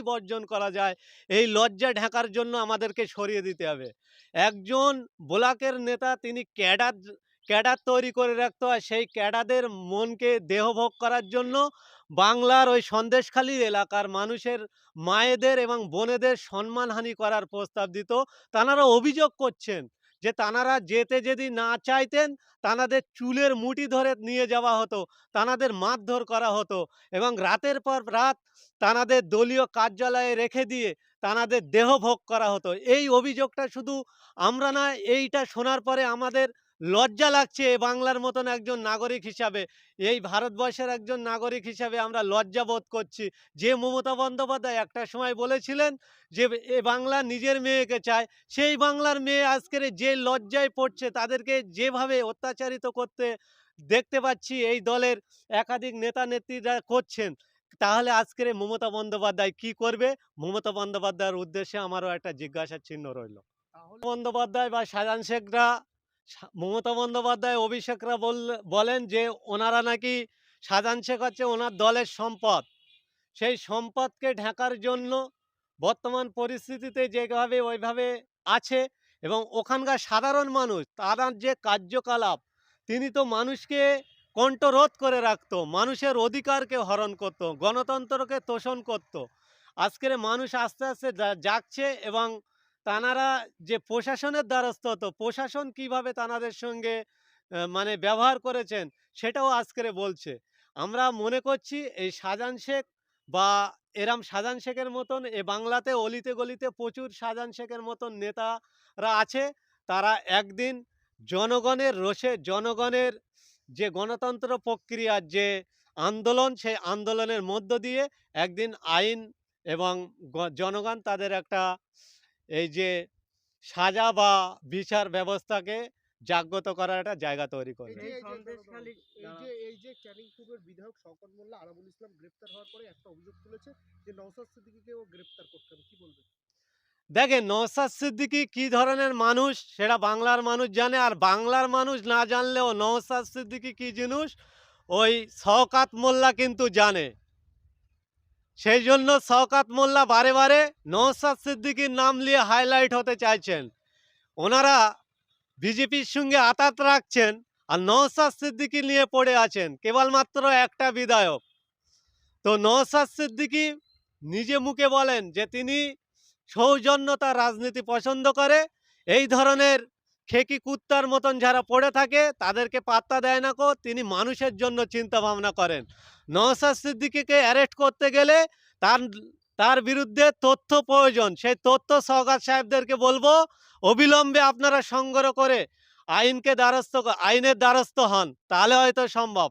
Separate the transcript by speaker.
Speaker 1: কোনোভাবেই বর্জন করা যায়। এই লজ্জা ঢাকার জন্য আমাদেরকে সরিয়ে দিতে হবে। একজন ব্লকের নেতা তিনি ক্যাডার ক্যাডার তৈরি করে রাখতে হয়। সেই ক্যাডাদের মনকে দেহভোগ করার জন্য বাংলার ওই সন্দেশখালী এলাকার মানুষের মায়েদের এবং বোনেদের সম্মানহানি করার প্রস্তাব দিত। তাঁরা অভিযোগ করছেন যে তানারা যেতে যদি না চাইতেন, তানাদের চুলের মুটি ধরে নিয়ে যাওয়া হতো, তানাদের মারধর করা হতো এবং রাতের পর রাত তানাদের দলীয় কার্যালয়ে রেখে দিয়ে তানাদের দেহ ভোগ করা হতো। এই অভিযোগটা শুধু আমরা না এইটা শোনার পরে আমাদের লজ্জা লাগছে এ বাংলার মতন একজন নাগরিক হিসাবে। এই ভারতবর্ষের একজন নাগরিক হিসাবে আমরা লজ্জা বোধ করছি। যে মমতা বন্দ্যোপাধ্যায় একটা সময় বলেছিলেন যে এ বাংলা নিজের মেয়েকে চায়। সেই বাংলার মেয়ে আজকের যে লজ্জায় পড়ছে তাদেরকে যেভাবে অত্যাচারিত করতে দেখতে পাচ্ছি এই দলের একাধিক নেতা নেত্রীরা করছেন। তাহলে আজকের মমতা বন্দ্যোপাধ্যায় কি করবে? মমতা বন্দ্যোপাধ্যায়ের উদ্দেশ্যে আমারও একটা জিজ্ঞাসার চিহ্ন রইল। বন্দ্যোপাধ্যায় বা শাহজাহান শেখরা মমতা বন্দ্যোপাধ্যায়, অভিষেকরা বল- বলেন যে ওনারা নাকি শাহজাহান শেখ হচ্ছে ওনার দলের সম্পদ। সেই সম্পদকে ঢাকার জন্য বর্তমান পরিস্থিতিতে যেভাবে ওইভাবে আছে এবং ওখানকার সাধারণ মানুষ তার যে কার্যকলাপ, তিনি তো মানুষকে কণ্ঠরোধ করে রাখতো, মানুষের অধিকারকে হরণ করত, গণতন্ত্রকে তোষণ করত। আজকের মানুষ আস্তে আস্তে জাগছে এবং তানারা যে প্রশাসনের দ্বারস্থ হতো প্রশাসন কীভাবে তানাদের সঙ্গে মানে ব্যবহার করেছেন সেটাও আজকের বলছে। আমরা মনে করছি এই শাহজাহান শেখ বা এরাম শাহজাহান শেখের মতন এ বাংলাতে অলিতে গলিতে প্রচুর শাহজাহান শেখের মতন নেতারা আছে। তারা একদিন জনগণের রোষে, জনগণের যে গণতন্ত্র প্রক্রিয়ার যে আন্দোলন, সেই আন্দোলনের মধ্য দিয়ে একদিন আইন এবং জনগণ তাদের একটা এই যে সাজা বা বিচার ব্যবস্থাকে জাগ্রত করার একটা জায়গা তৈরি করবে
Speaker 2: যে
Speaker 3: এই
Speaker 2: যে
Speaker 3: সন্দেশখালী
Speaker 2: এই
Speaker 3: যারা-
Speaker 2: যে এই যে ক্যানিং পূর্বের বিধায়ক শওকত মোল্লা আরাবুল ইসলাম গ্রেপ্তার হওয়ার পরে একটা অভিযোগ তুলেছে যে নওশাদ সিদ্দিকীকেও গ্রেপ্তার করতে হবে। কি বলবেন?
Speaker 1: দেখেন নওসাদ সিদ্দিকী কি ধরনের মানুষ সেটা বাংলার মানুষ জানে আর বাংলার মানুষ না জানলেও নওসাদ সিদ্দিকী কি জিনিস? ওই শওকাত মোল্লা কিন্তু জানে। সেই জন্য শওকাত মোল্লা বারে বারে নওসাদ সিদ্দিকীর নাম নিয়ে হাইলাইট হতে চাইছেন। ওনারা বিজেপির সঙ্গে আতাত রাখছেন আর নওসাদ সিদ্দিকী নিয়ে পড়ে আছেন। কেবলমাত্র একটা বিধায়ক। তো নওসাদ সিদ্দিকী নিজে মুখে বলেন যে তিনি সৌজন্যতা রাজনীতি পছন্দ করে। এই ধরনের খেকি কুত্তার মতন যারা পড়ে থাকে, তাদেরকে পাত্তা দেয় না কো, তিনি মানুষের জন্য চিন্তা ভাবনা করেন। নওসাদ সিদ্দিকিকে অ্যারেস্ট করতে গেলে তার তার বিরুদ্ধে তথ্য প্রয়োজন। সেই তথ্য সওগাত সাহেবদেরকে বলব, অবিলম্বে আপনারা সংগ্রহ করে আইনকে দ্বারস্থ আইনের দ্বারস্থ হন, তাহলে হয়তো সম্ভব।